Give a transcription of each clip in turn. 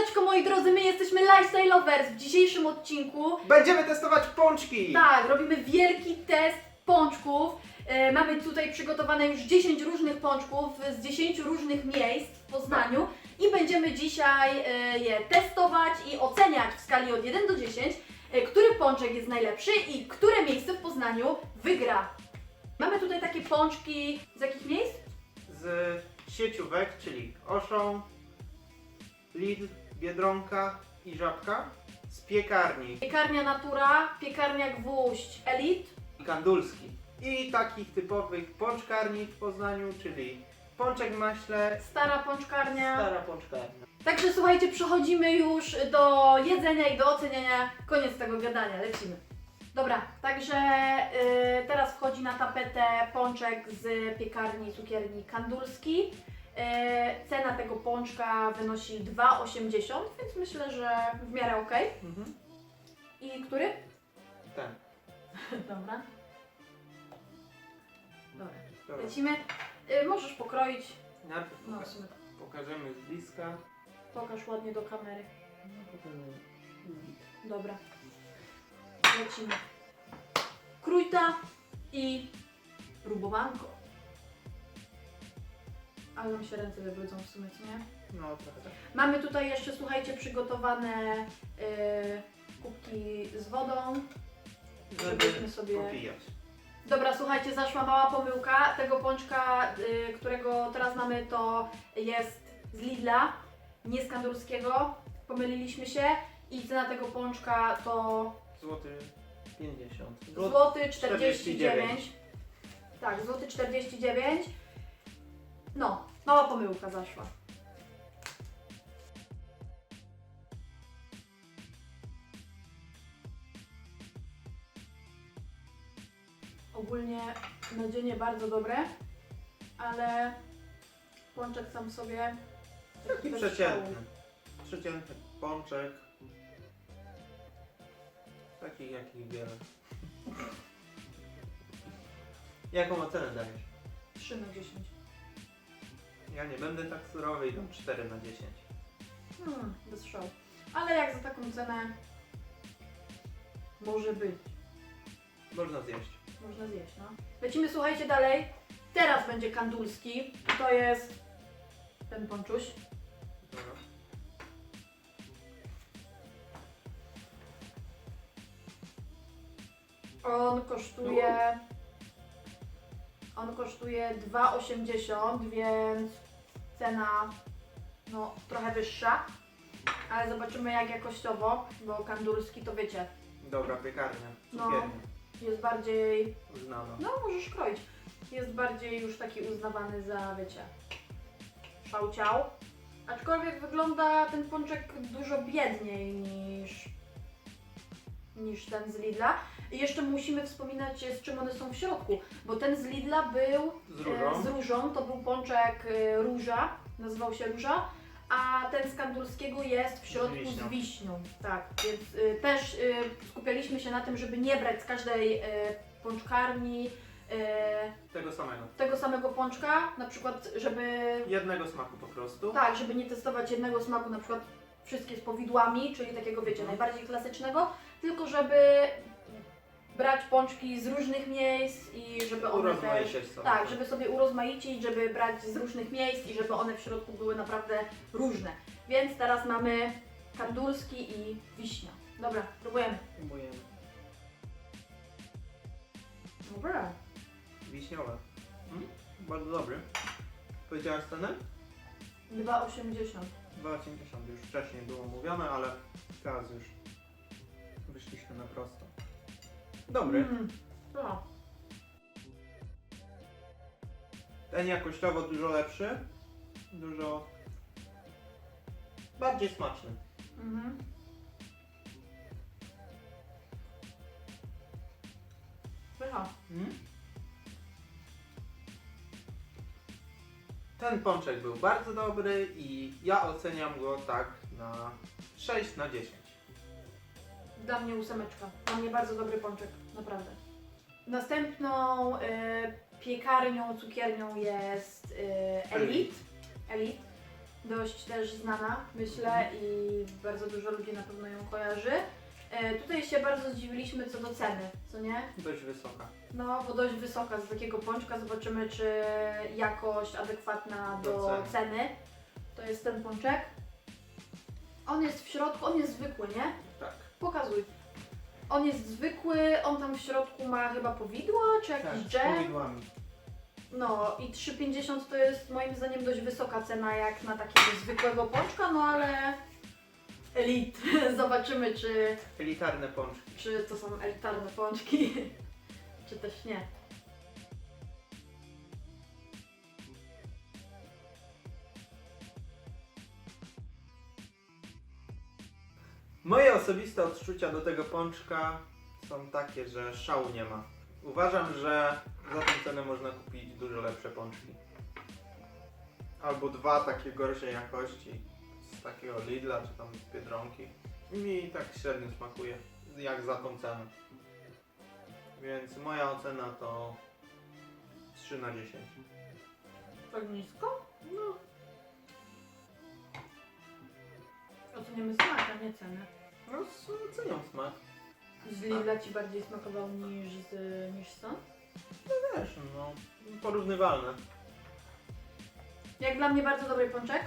Siemaneczko moi drodzy, my jesteśmy Lifestyle Lovers. W dzisiejszym odcinku Będziemy testować pączki! tak, robimy wielki test pączków. E, mamy tutaj przygotowane już 10 różnych pączków z 10 różnych miejsc w Poznaniu i będziemy dzisiaj e, je testować i oceniać w skali od 1 do 10, e, który pączek jest najlepszy i które miejsce w Poznaniu wygra. Mamy tutaj takie pączki z jakich miejsc? Z sieciówek, czyli Oszą, Lidl, Biedronka i Żabka. Z piekarni Piekarnia Natura, piekarnia Gwóźdź Elite, i Kandulski. I takich typowych pączkarni w Poznaniu, czyli Pączek Maśle, Stara Pączkarnia. Stara Pączkarnia. Także słuchajcie, przechodzimy już do jedzenia i do oceniania. Koniec tego gadania, lecimy. Dobra, także y, teraz wchodzi na tapetę pączek z piekarni cukierni Kandulski. Y, cena tego pączka wynosi 2,80, więc myślę, że w miarę ok. Mhm. I który? Ten. Dobra. Dobra, Dobra. lecimy. Y, możesz pokroić. Najpierw No, w poka- sumie pokażemy z bliska. Pokaż ładnie do kamery. No, Dobra. Lecimy. Krójta i próbowanko. Ale nam się ręce wybrudzą w sumie, co nie? No trochę tak. Mamy tutaj jeszcze, słuchajcie, przygotowane y, kubki z wodą. Żebyśmy sobie- popijać. Dobra, słuchajcie, zaszła mała pomyłka. Tego pączka, y, którego teraz mamy, to jest z Lidla, nie z Kandurskiego. Pomyliliśmy się i cena tego pączka to Złoty 50. Złoty 49. 49. Tak, złoty 49. No, mała pomyłka zaszła. Ogólnie nadzienie bardzo dobre, ale pączek sam sobie Taki bez przeciętny. Przeciętny pączek. Taki jakich wiele. Jaką ocenę dajesz? szału. 3 na 10. Ja nie będę tak surowy i dam 4 na 10. Hmm, bez szału. Ale jak za taką cenę może być. Można zjeść. Można zjeść, no. Lecimy, słuchajcie, dalej. Teraz będzie kandulski. To jest ten. Dobra. On kosztuje... On kosztuje 2,80, więc cena no trochę wyższa. Ale zobaczymy jak jakościowo, bo kandulski to wiecie, Dobra piekarnia. No. Cukiernia. jest bardziej Uznana. No, możesz kroić. Jest bardziej już taki uznawany za, wiecie, szałciał. Aczkolwiek wygląda ten pączek dużo biedniej niż, niż ten z Lidla. I jeszcze musimy wspominać, z czym one są w środku, bo ten z Lidla był Z różą. e, z różą, to był pączek e, róża, nazywał się róża, a ten z kandurskiego jest w środku z wiśnią. wiśnią. Tak, więc e, też e, skupialiśmy się na tym, żeby nie brać z każdej e, pączkarni e, Tego samego. tego samego pączka, na przykład, żeby Jednego smaku po prostu. tak, żeby nie testować jednego smaku, na przykład wszystkie z powidłami, czyli takiego wiecie, Mhm. najbardziej klasycznego, tylko żeby brać pączki z różnych miejsc i żeby one Urozmaicić sobie. tak, żeby sobie urozmaicić, żeby brać z różnych miejsc i żeby one w środku były naprawdę różne. Więc teraz mamy kandurski i wiśnia. Dobra, próbujemy. Próbujemy. Dobra. Wiśniowe. Mm? Bardzo dobry. Powiedziałaś cenę? 2,80. 2,80 już wcześniej było mówione, ale teraz już wyszliśmy na prosto. Dobry. Mm. No. Ten jakościowo dużo lepszy. Dużo bardziej smaczny. Mhm. Pycha. Mm? Ten pączek był bardzo dobry i ja oceniam go tak na 6 na 10. Dla mnie ósemeczka. Dla mnie bardzo dobry pączek, naprawdę. Następną y, piekarnią, cukiernią jest y, Elite. Elite. dość też znana, myślę, i bardzo dużo ludzi na pewno ją kojarzy. E, tutaj się bardzo zdziwiliśmy co do ceny, co nie? Dość wysoka. No, bo dość wysoka z takiego pączka. Zobaczymy, czy jakość adekwatna do, Do ceny. ceny. To jest ten pączek. On jest w środku, on jest zwykły, nie? Pokazuj. On jest zwykły, on tam w środku ma chyba powidło, czy jakiś Tak, z dżem. powidłami. No i 3,50 to jest moim zdaniem dość wysoka cena jak na takiego zwykłego pączka, no ale elit. Zobaczymy, czy, Elitarne pączki. czy to są elitarne pączki, czy też nie. Osobiste odczucia do tego pączka są takie, że szału nie ma. Uważam, że za tę cenę można kupić dużo lepsze pączki. Albo dwa takie gorszej jakości z takiego Lidla czy tam z Biedronki. I mi tak średnio smakuje, jak za tą cenę. Więc moja ocena to 3 na 10. Tak nisko? No, Oceniamy smak, a nie cenę. No oceniam smak. Z Lidla Ci bardziej smakował niż, z, niż stąd? Też, no, porównywalne. Jak dla mnie bardzo dobry pączek.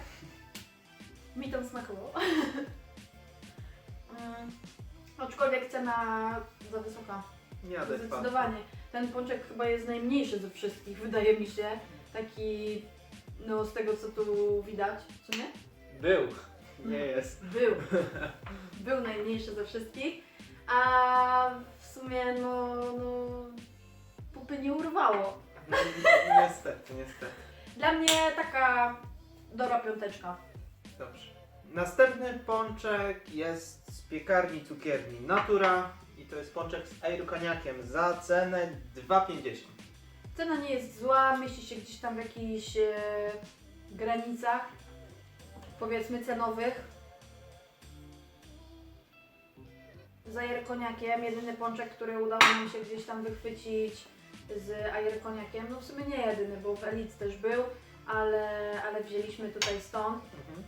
Mi to smakowało. Mm, Aczkolwiek cena za wysoka. Nieadekwatne. Zdecydowanie. Ten pączek chyba jest najmniejszy ze wszystkich, wydaje mi się. Taki, no z tego co tu widać, co nie? Był. Nie jest. Był. Był najmniejszy ze wszystkich. A w sumie no, no pupy nie urwało. niestety, niestety. Dla mnie taka dobra piąteczka. Dobrze. Następny pączek jest z piekarni cukierni Natura i to jest pączek z aerokoniakiem za cenę 2,50. Cena nie jest zła, mieści się gdzieś tam w jakichś e, granicach, powiedzmy cenowych. Z ajerkoniakiem, jedyny pączek, który udało nam się gdzieś tam wychwycić z ajerkoniakiem, no w sumie nie jedyny, bo w Elite też był, ale, ale wzięliśmy tutaj stąd. Mhm.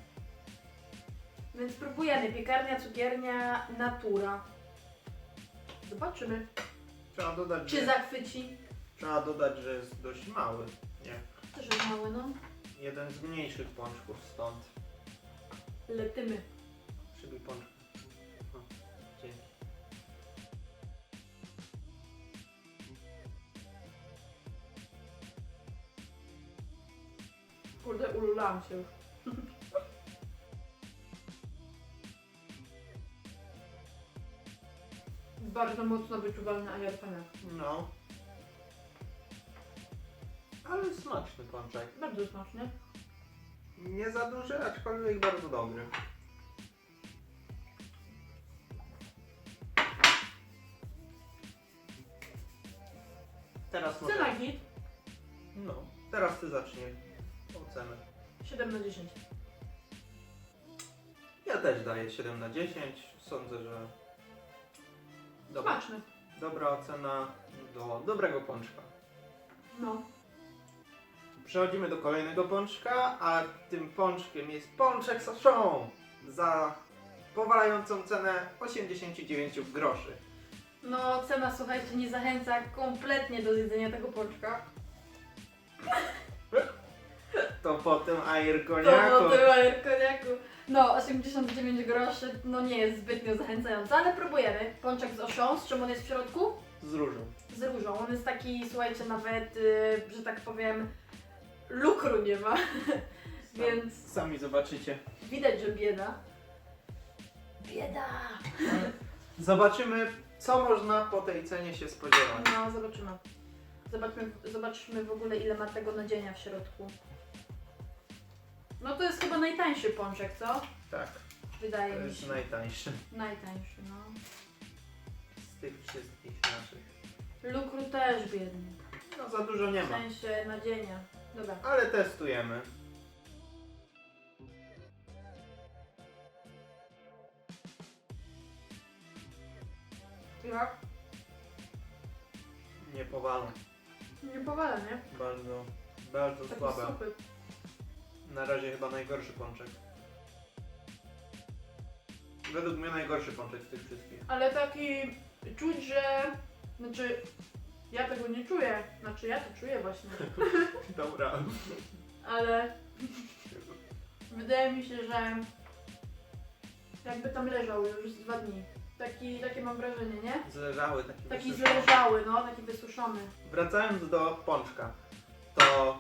Więc próbujemy. Piekarnia, cukiernia, natura. Zobaczymy, Trzeba dodać, czy że, zachwyci. trzeba dodać, że jest dość mały. Nie. Też jest mały, no. Jeden z mniejszych pączków stąd. Letymy. Przybij. O, dzięki. Kurde, ululałam się już. Bardzo mocno wyczuwalny ajerpania. No. Ale smaczny pączek. Bardzo smaczny. Nie za duży, aczkolwiek bardzo dobry. Teraz może... Cena No, teraz ty zacznie ocenę. 7 na 10. Ja też daję 7 na 10. Sądzę, że dobra, Smaczny. dobra ocena do dobrego pączka. No. Przechodzimy do kolejnego pączka, a tym pączkiem jest pączek z oszą za powalającą cenę 89 groszy. No, cena, słuchajcie, nie zachęca kompletnie do zjedzenia tego pączka. To po tym To ajerkoniaku. po tym ajerkoniaku. No, 89 groszy, no nie jest zbytnio zachęcające, ale próbujemy. Pączek z oszą, z czym on jest w środku? Z różą. z różą. On jest taki, słuchajcie, nawet, y, że tak powiem, lukru nie ma, więc Sami zobaczycie. widać, że bieda. Bieda! Zobaczymy, co można po tej cenie się spodziewać. No, zobaczymy. Zobaczmy, zobaczmy w ogóle, ile ma tego nadzienia w środku. No to jest chyba najtańszy pączek, co? Tak, Wydaje to mi jest się. najtańszy Najtańszy, no. z tych wszystkich naszych. Lukru też biedny. No za dużo nie W ma, sensie nadzienia. Dobra. ale testujemy. Jak? Nie powalą. Nie powala, nie? Bardzo, bardzo Taki słabe. supy. Na razie chyba najgorszy pączek. Według mnie najgorszy pączek z tych wszystkich. Ale taki czuć, że... Znaczy, ja tego nie czuję. Znaczy, ja to czuję właśnie. Dobra. Ale wydaje mi się, że jakby tam leżał już z dwa dni. Taki, takie mam wrażenie, nie? Zleżały taki Taki wysuszony. zleżały, no, taki wysuszony. Wracając do pączka, to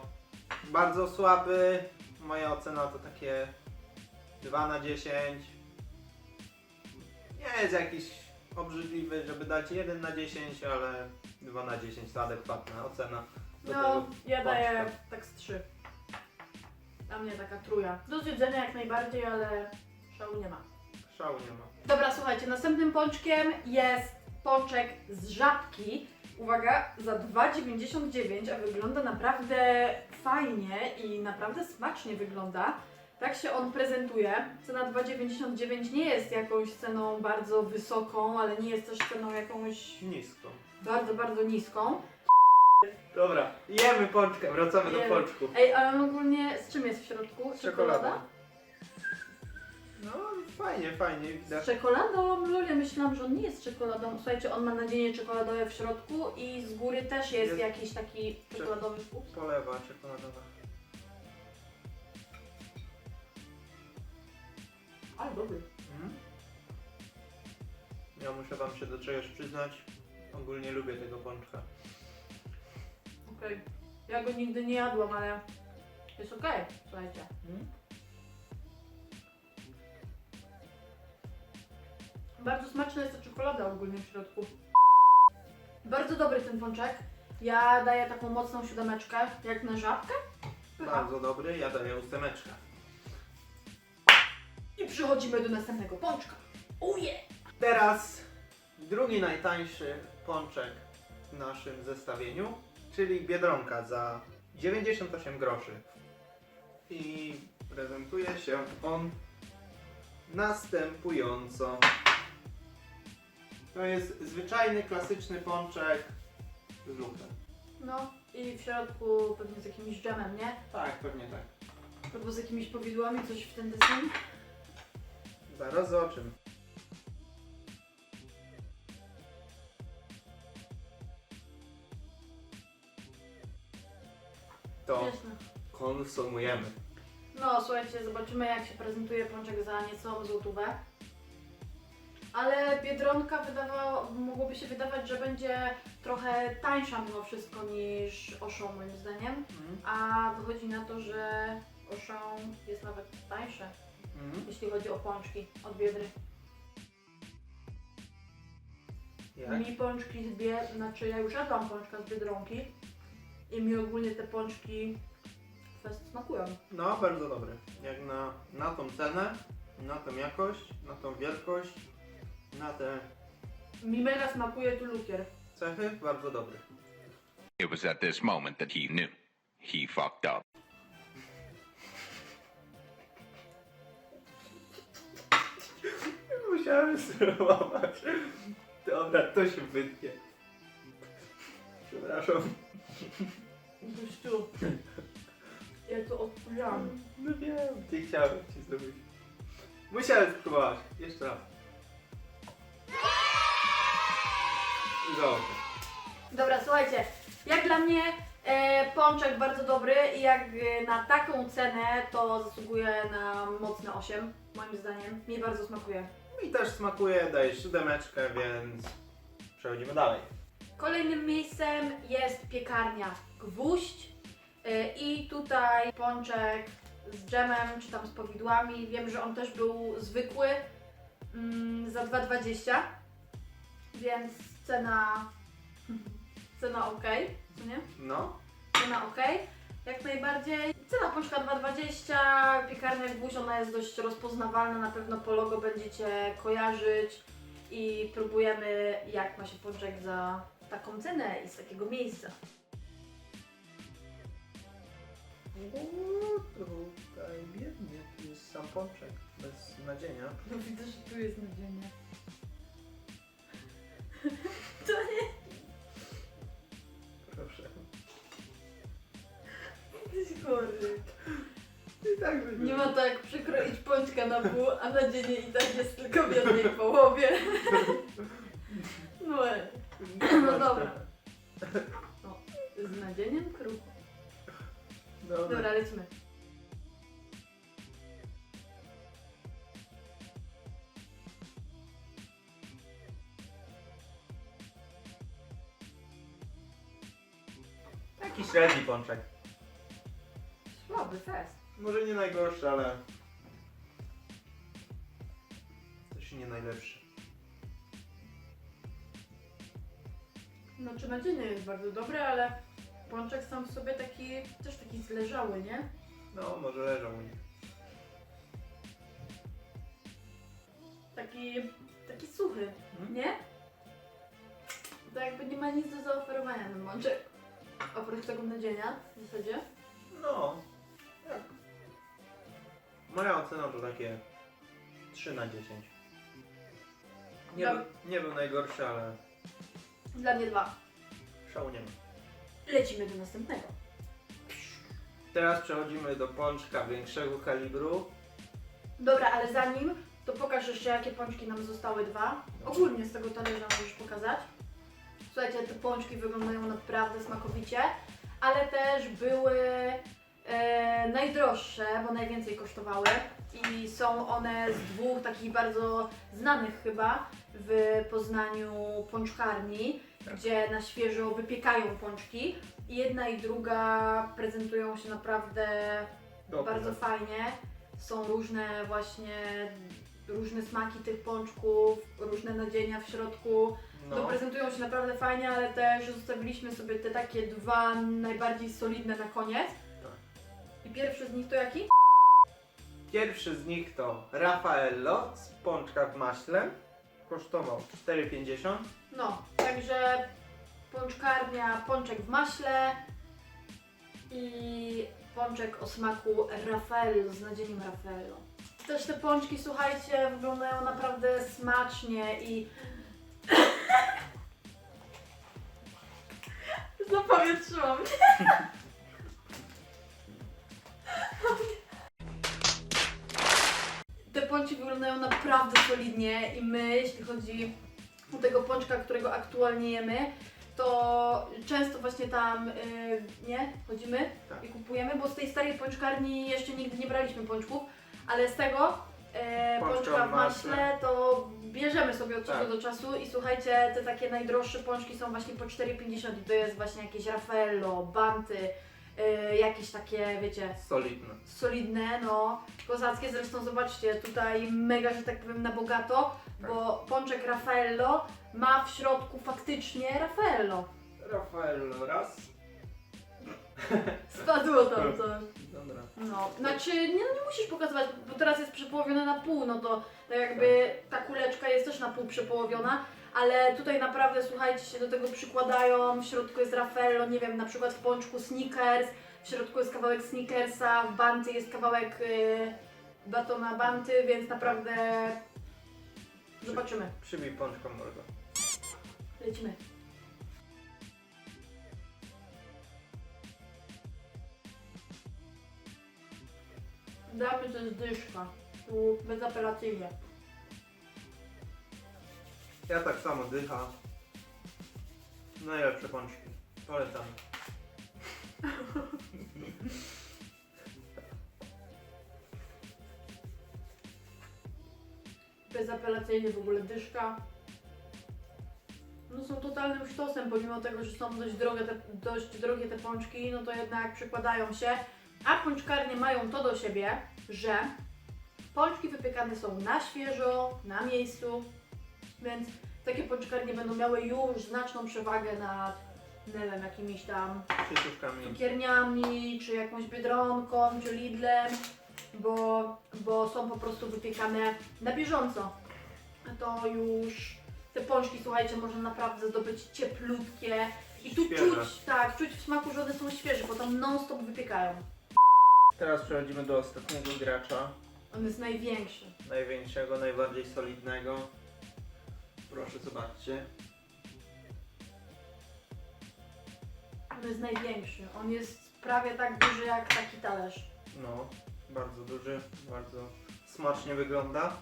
bardzo słaby. Moja ocena to takie 2 na 10. Nie jest jakiś obrzydliwy, żeby dać 1 na 10, ale 2 na 10 to adekwatna ocena. Do No, tego ja daję pączka. tak z trzy. Dla mnie taka truja. Do zjedzenia jak najbardziej, ale szału nie ma. Szału nie ma. Dobra, słuchajcie, następnym pączkiem jest pączek z żabki. Uwaga, za 2,99, a wygląda naprawdę fajnie i naprawdę smacznie wygląda. Tak się on prezentuje. Cena 2,99 nie jest jakąś ceną bardzo wysoką, ale nie jest też ceną jakąś Nisko. bardzo, bardzo niską. Dobra, jemy pączkę, wracamy do Jemy. pączku. Ej, ale ogólnie z czym jest w środku? Z czekoladą. No fajnie, fajnie, Z widać. czekoladą, ludzie myślałam, że on nie jest czekoladą. Słuchajcie, on ma nadzienie czekoladowe w środku i z góry też jest, Jest- jakiś taki czekoladowy ups. Polewa czekoladowa. Ale dobry. Mhm. Ja muszę wam się do czegoś przyznać. Ogólnie lubię tego pączka. Okej. Ja go nigdy nie jadłam, ale jest okej, słuchajcie. Bardzo smaczna jest ta czekolada ogólnie w środku. Bardzo dobry ten pączek. Ja daję taką mocną siódemeczkę, jak na żabkę. Pycha. Bardzo dobry, ja daję ósemeczkę. I przechodzimy do następnego pączka. Uje! Teraz drugi najtańszy pączek w naszym zestawieniu, czyli Biedronka za 98 groszy. I prezentuje się on następująco. To jest zwyczajny, klasyczny pączek z luktem. No i w środku pewnie z jakimś dżemem, nie? Tak, pewnie tak. Albo z jakimiś powidłami, coś w ten deseń. Zaraz zobaczymy. To konsumujemy. No słuchajcie, zobaczymy jak się prezentuje pączek za niecałą złotówę. Ale Biedronka wydawało, mogłoby się wydawać, że będzie trochę tańsza mimo wszystko niż Auchan moim zdaniem. A wychodzi na to, że Auchan jest nawet tańsze, Mhm. jeśli chodzi o pączki od Biedry. Jak? Mi pączki z Biedry, znaczy ja już jadłam pączka z Biedronki i mi ogólnie te pączki fest smakują. No, bardzo dobry. Jak na, na tą cenę, na tą jakość, na tą wielkość, na te Mi mega smakuje tu lukier. cechy, bardzo dobry. It was at this moment that he knew. He fucked up. Musiałem spróbować. Dobra, to się wytnie. Przepraszam. Gościu, ja to odkurzam. No wiem, nie chciałem ci zrobić. Musiałem spróbować. Jeszcze raz. Zobacz. Dobra, słuchajcie, jak dla mnie e, pączek bardzo dobry i jak e, na taką cenę to zasługuje na mocne 8, moim zdaniem. Mi bardzo smakuje. Mi też smakuje, daję siódemeczkę, więc przechodzimy dalej. Kolejnym miejscem jest piekarnia Gwóźdź e, i tutaj pączek z dżemem czy tam z powidłami. Wiem, że on też był zwykły mm, za 2,20, więc cena, cena ok, co nie? No, Cena ok, jak najbardziej. Cena pączka 2,20, piekarnia Gwóźdź, ona jest dość rozpoznawalna, na pewno po logo będziecie kojarzyć i próbujemy jak ma się pączek za taką cenę i z takiego miejsca. O, tutaj biednie, tu jest sam pączek, bez nadzienia. No widzę, że tu jest nadzienie. To nie Chory. I tak będzie. Nie ma tak przykroić pączka na pół, a nadzienie i tak jest tylko w jednej połowie. No, e, no dobra. O, z nadzieniem krucho. Dobra. Dobra, lecimy. Taki średni pączek. Słaby fest. Może nie najgorszy, ale też nie najlepszy. No czy nadzienie jest bardzo dobre, ale pączek sam w sobie taki, też taki zleżały, nie? No, może leżą u nich. Taki, taki suchy, Mhm. nie? To jakby nie ma nic do zaoferowania ten pączek. Oprócz tego nadzienia w zasadzie. No? Moja ocena to takie 3 na 10. Nie, Dam- był, nie był najgorszy, ale Dla mnie dwa. szału nie ma. Lecimy do następnego. Teraz przechodzimy do pączka większego kalibru. Dobra, ale zanim, to pokaż jeszcze jakie pączki nam zostały dwa. Ogólnie z tego talerza możesz pokazać. Słuchajcie, te pączki wyglądają naprawdę smakowicie, ale też były e, najdroższe, bo najwięcej kosztowały. I są one z dwóch takich bardzo znanych chyba w Poznaniu pączkarni, Tak. gdzie na świeżo wypiekają pączki. I jedna i druga prezentują się naprawdę bardzo fajnie. Są różne właśnie, różne smaki tych pączków, różne nadzienia w środku. No. No, prezentują się naprawdę fajnie, ale też zostawiliśmy sobie te takie dwa najbardziej solidne na koniec. Pierwszy z nich to jaki? pierwszy z nich to Raffaello z pączka w maśle. Kosztował 4,50. No, także pączkarnia, pączek w maśle i pączek o smaku Raffaello z nadzieniem Raffaello. Też te pączki, słuchajcie, wyglądają naprawdę smacznie i... Zapowietrzyłam się. Te pączki wyglądają naprawdę solidnie i my, jeśli chodzi o tego pączka, którego aktualnie jemy, to często właśnie tam, yy, nie, chodzimy Tak. i kupujemy, bo z tej starej pączkarni jeszcze nigdy nie braliśmy pączków, ale z tego yy, Pączka pączka w w maśle maśle. to bierzemy sobie od Tak. czasu do czasu i słuchajcie, te takie najdroższe pączki są właśnie po 4,50 i to jest właśnie jakieś Raffaello, Banty, yy, jakieś takie, wiecie, Solidny. solidne, no, kozackie. Zresztą zobaczcie, tutaj mega, że tak powiem, na bogato, Tak. bo pączek Raffaello ma w środku faktycznie Raffaello. Raffaello raz. Spadło tam coś. Dobra. No, znaczy nie, no nie musisz pokazywać, bo teraz jest przepołowione na pół, no to tak jakby ta kuleczka jest też na pół przepołowiona, ale tutaj naprawdę, słuchajcie, się do tego przykładają, w środku jest Raffaello, nie wiem, na przykład w pączku Snickers, w środku jest kawałek Snickersa, w Banty jest kawałek y, batona Banty, więc naprawdę zobaczymy. Przybij pączką mordo. Lecimy. Damy to jest dyszka. Tu bezapelacyjnie. Ja tak samo dycha. Najlepsze pączki. Polecam. Bezapelacyjnie w ogóle dyszka. No są totalnym sztosem, pomimo tego, że są dość drogie, te, dość drogie te pączki, no to jednak przykładają się. A pączkarnie mają to do siebie, że pączki wypiekane są na świeżo, na miejscu, więc takie pączkarnie będą miały już znaczną przewagę nad, nie wiem, jakimiś tam cukierniami, czy jakąś Biedronką, czy Lidlem, bo, bo są po prostu wypiekane na bieżąco. To już te pączki, słuchajcie, można naprawdę zdobyć cieplutkie i tu Świeże. czuć, tak, czuć w smaku, że one są świeże, bo tam non stop wypiekają. Teraz przechodzimy do ostatniego gracza. On jest największy. Największego, najbardziej solidnego. Proszę zobaczcie. On jest największy. On jest prawie tak duży jak taki talerz. No. bardzo duży, bardzo smacznie wygląda.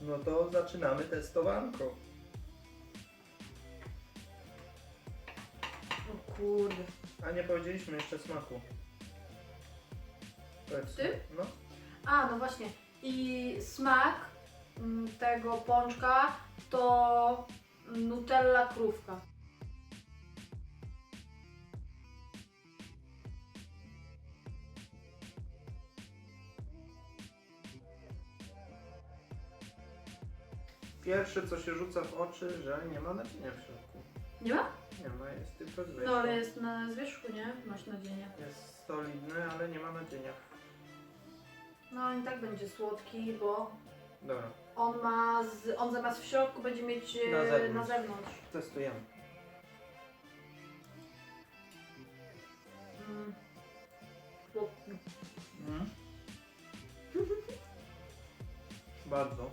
No to zaczynamy testowanko. O kurde. A nie powiedzieliśmy jeszcze smaku. Powiedz. Ty? No. A, no właśnie. I smak tego pączka to Nutella krówka. Pierwsze co się rzuca w oczy, że nie ma nadzienia w środku. Nie ma? Nie ma, jest tylko zwierzę. No ale jest na zwierzchu, nie? Masz nadzieję. Jest solidny, ale nie ma nadzienia. No i tak będzie słodki, bo Dobra, on ma, z, on zamiast w środku będzie mieć e, Na zewnątrz. na zewnątrz. testujemy. Mm. Mm. Bardzo.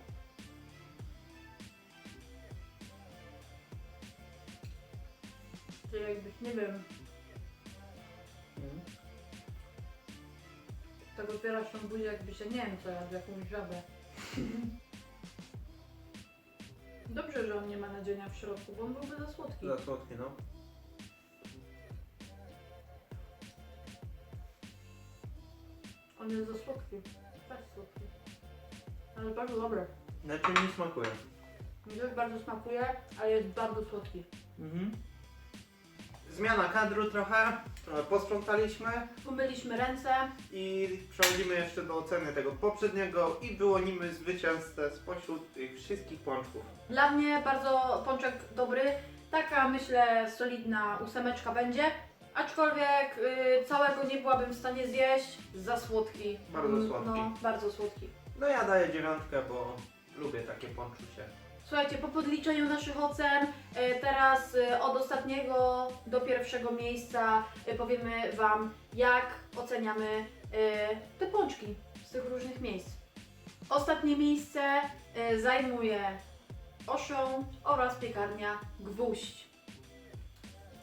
To jakbyś, nie wiem, Mm. tak otwierasz tą buzię, nie wiem co jadł, jakąś żabę. Dobrze, że on nie ma nadzienia w środku, bo on byłby za słodki. Za słodki, no. On jest za słodki. Tak słodki. Ale bardzo dobry. Znaczy mi smakuje. Mi też bardzo smakuje, ale jest bardzo słodki. Mhm. Zmiana kadru trochę. Trochę posprzątaliśmy Umyliśmy ręce. i przechodzimy jeszcze do oceny tego poprzedniego i wyłonimy zwycięzcę spośród tych wszystkich pączków. Dla mnie bardzo pączek dobry. Taka myślę solidna ósemeczka będzie. Aczkolwiek y, całego nie byłabym w stanie zjeść. Za słodki. Bardzo Mm, słodki. No, bardzo słodki. No ja daję dziewiątkę, bo lubię takie pączusie. Słuchajcie, po podliczeniu naszych ocen, e, teraz e, od ostatniego do pierwszego miejsca e, powiemy Wam, jak oceniamy te pączki z tych różnych miejsc. Ostatnie miejsce zajmuje Oszą oraz piekarnia Gwóźdź.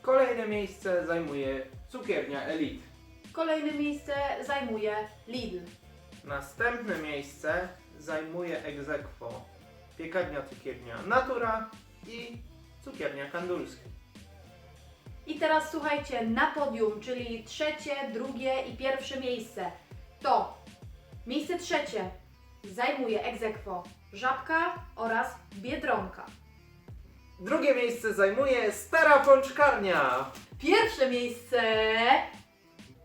Kolejne miejsce zajmuje cukiernia Elite. Kolejne miejsce zajmuje Lidl. Następne miejsce zajmuje Egzekwo. Piekarnia cukiernia Natura i cukiernia Kandulski. I teraz słuchajcie, na podium, czyli trzecie, drugie i pierwsze miejsce, to miejsce trzecie zajmuje egzekwo Żabka oraz Biedronka. Drugie miejsce zajmuje Stara Pączkarnia. Pierwsze miejsce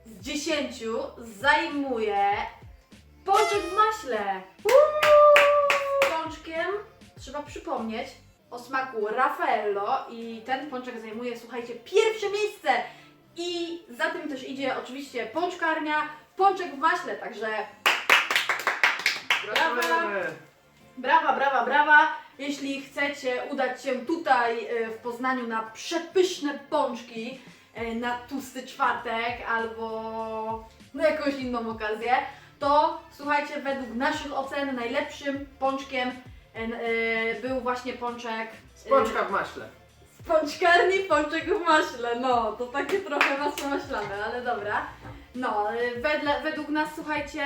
z dziesięciu zajmuje Pączek w maśle. Z Pączkiem trzeba przypomnieć o smaku Raffaello i ten pączek zajmuje, słuchajcie, pierwsze miejsce. I za tym też idzie oczywiście pączkarnia, pączek w maśle, także Gratulujemy. Brawa, brawa, brawa! Jeśli chcecie udać się tutaj e, w Poznaniu na przepyszne pączki e, na tłusty czwartek albo na jakąś inną okazję, to słuchajcie, według naszych ocen najlepszym pączkiem e, e, był właśnie pączek Z pączka w maśle. z pączkarni pączek w maśle. No, to takie trochę masło maślane, ale dobra. No, y, wedle, według nas, słuchajcie,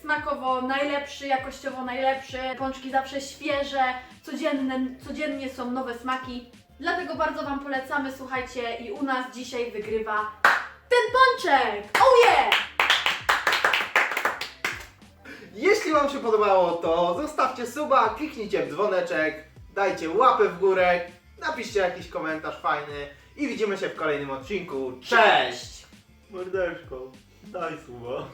smakowo najlepszy, jakościowo najlepszy. Pączki zawsze świeże, codzienne, codziennie są nowe smaki. Dlatego bardzo Wam polecamy, słuchajcie, i u nas dzisiaj wygrywa ten pączek! Oh yeah! Jeśli Wam się podobało, to zostawcie suba, kliknijcie w dzwoneczek, dajcie łapę w górę, napiszcie jakiś komentarz fajny i widzimy się w kolejnym odcinku. Cześć! Mordeczko, daj suba.